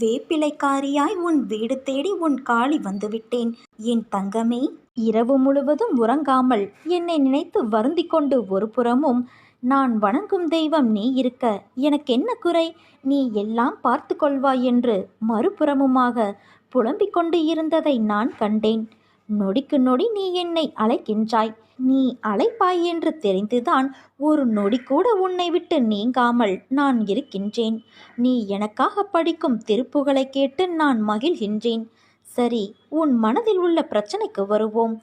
வேப்பிலைக்காரியாய் உன் வீடு தேடி உன் காளி வந்துவிட்டேன். என் தங்கமே இரவு முழுவதும் உறங்காமல் என்னை நினைத்து வருந்தி கொண்டு ஒரு புறமும் நான் வணங்கும் தெய்வம் நீ இருக்க எனக்கென்ன குறை? நீ எல்லாம் பார்த்து கொள்வாய் என்று மறுபுறமுமாக புலம்பிக் கொண்டு இருந்ததை நான் கண்டேன். நொடிக்கு நொடி நீ என்னை அழைக்கின்றாய். நீ அழைப்பாய் என்று தெரிந்துதான் ஒரு நொடி கூட உன்னை விட்டு நீங்காமல் நான் இருக்கின்றேன். நீ எனக்காக படிக்கும் திருப்புகளை கேட்டு நான் மகிழ்கின்றேன். சரி உன் மனதில் உள்ள பிரச்சனைக்கு வருவோம்.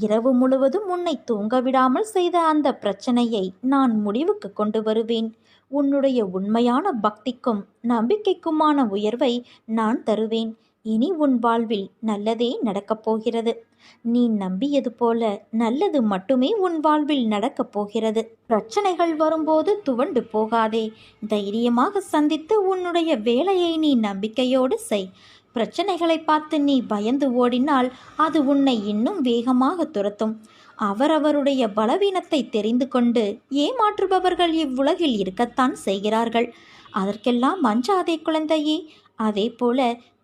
இரவு முழுவதும் உன்னை தூங்க விடாமல் செய்த அந்த பிரச்சனையை நான் முடிவுக்கு கொண்டு வருவேன். உன்னுடைய உண்மையான பக்திக்கும் நம்பிக்கைக்குமான உயர்வை நான் தருவேன். இனி உன் வாழ்வில் நல்லதே நடக்கப் போகிறது. நீ நம்பியது போல நல்லது மட்டுமே உன் வாழ்வில் நடக்கப் போகிறது. பிரச்சனைகள் வரும்போது துவண்டு போகாதே. தைரியமாக சந்தித்து உன்னுடைய வேலையை நீ நம்பிக்கையோடு செய். பிரச்சனைகளை பார்த்து நீ பயந்து ஓடினால் அது உன்னை இன்னும் வேகமாக துரத்தும். அவரவருடைய பலவீனத்தை தெரிந்து கொண்டு ஏமாற்றுபவர்கள் இவ்வுலகில் இருக்கத்தான் செய்கிறார்கள். அதற்கெல்லாம் அஞ்சாதே குழந்தையே. அதே போல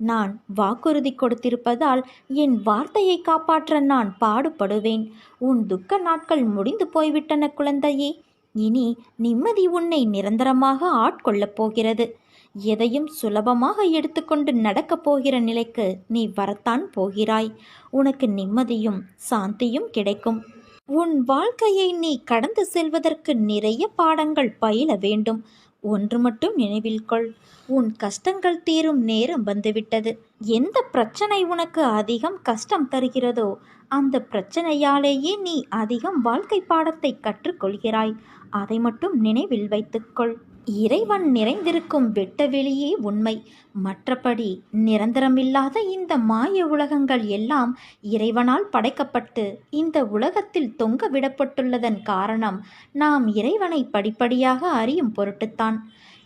நான் வாக்குறுதி கொடுத்திருப்பதால் என் வார்த்தையை காப்பாற்ற நான் பாடுபடுவேன். உன் துக்க நாட்கள் முடிந்து போய்விட்டன குழந்தையே. இனி நிம்மதி உன்னை நிரந்தரமாக ஆட்கொள்ளப் போகிறது. எதையும் சுலபமாக எடுத்துக்கொண்டு நடக்கப் போகிற நிலைக்கு நீ வரத்தான் போகிறாய். உனக்கு நிம்மதியும் சாந்தியும் கிடைக்கும். உன் வாழ்க்கையை நீ கடந்து செல்வதற்கு நிறைய பாடங்கள் பயில வேண்டும். ஒன்று மட்டும் நினைவில் கொள். உன் கஷ்டங்கள் தீரும் நேரம் வந்துவிட்டது. எந்த பிரச்சனை உனக்கு அதிகம் கஷ்டம் தருகிறதோ அந்த பிரச்சனையாலேயே நீ அதிகம் வாழ்க்கை பாடத்தை கற்றுக்கொள்கிறாய். அதை மட்டும் நினைவில் வைத்துக்கொள் இறைவன் நிறைந்திருக்கும் வெட்ட வெளியே உண்மை. மற்றபடி நிரந்தரமில்லாத இந்த மாய உலகங்கள் எல்லாம் இறைவனால் படைக்கப்பட்டு இந்த உலகத்தில் தொங்க விடப்பட்டுள்ளதன் காரணம் நாம் இறைவனை படிப்படியாக அறியும் பொருட்டுத்தான்.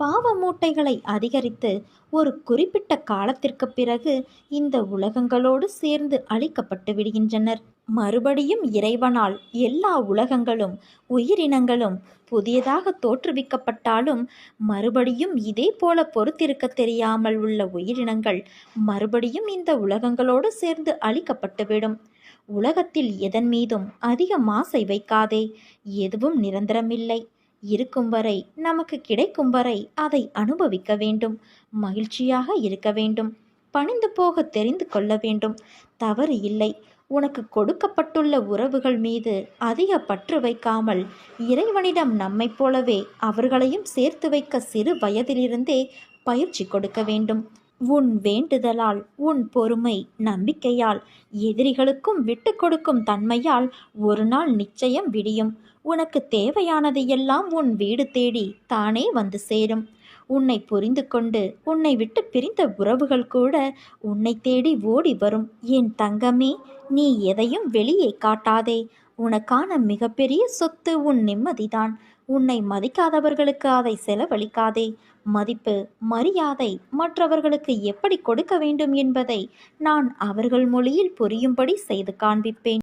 பாவ மூட்டைகளை அதிகரித்து ஒரு குறிப்பிட்ட காலத்திற்கு பிறகு இந்த உலகங்களோடு சேர்ந்து அழிக்கப்பட்டு விடுகின்றனர். மறுபடியும் இறைவனால் எல்லா உலகங்களும் உயிரினங்களும் புதியதாக தோற்றுவிக்கப்பட்டாலும் மறுபடியும் இதே போல பொறுத்திருக்க தெரியாமல் உள்ள உயிரினங்கள் மறுபடியும் இந்த உலகங்களோடு சேர்ந்து அழிக்கப்பட்டுவிடும் உலகத்தில் எதன் மீதும் அதிக மாசை வைக்காதே எதுவும் நிரந்தரமில்லை. இருக்கும் வரை நமக்கு கிடைக்கும் வரை அதை அனுபவிக்க வேண்டும். மகிழ்ச்சியாக இருக்க வேண்டும். பணிந்து போக தெரிந்து கொள்ள வேண்டும். தவறு இல்லை. உனக்கு கொடுக்கப்பட்டுள்ள உறவுகள் மீது அதிக பற்று வைக்காமல் இறைவனிடம் நம்மைப் போலவே அவர்களையும் சேர்த்து வைக்க சிறு வயதிலிருந்தே பயிற்சி கொடுக்க வேண்டும். உன் வேண்டுதலால் உன் பொறுமை நம்பிக்கையால் எதிரிகளுக்கும் விட்டு கொடுக்கும் தன்மையால் ஒரு நாள் நிச்சயம் விடியும். உனக்கு தேவையானது எல்லாம் உன் வீடு தேடி தானே வந்து சேரும். உன்னை புரிந்து கொண்டு உன்னை விட்டு பிரிந்த உறவுகள் கூட உன்னை தேடி ஓடி வரும். என் தங்கமே நீ எதையும் வெளியே காட்டாதே. உனக்கான மிகப்பெரிய சொத்து உன் நிம்மதிதான். உன்னை மதிக்காதவர்களுக்கு அதை செலவழிக்காதே. மதிப்பு மரியாதை மற்றவர்களுக்கு எப்படி கொடுக்க வேண்டும் என்பதை நான் அவர்கள் மொழியில் புரியும்படி செய்து காண்பிப்பேன்.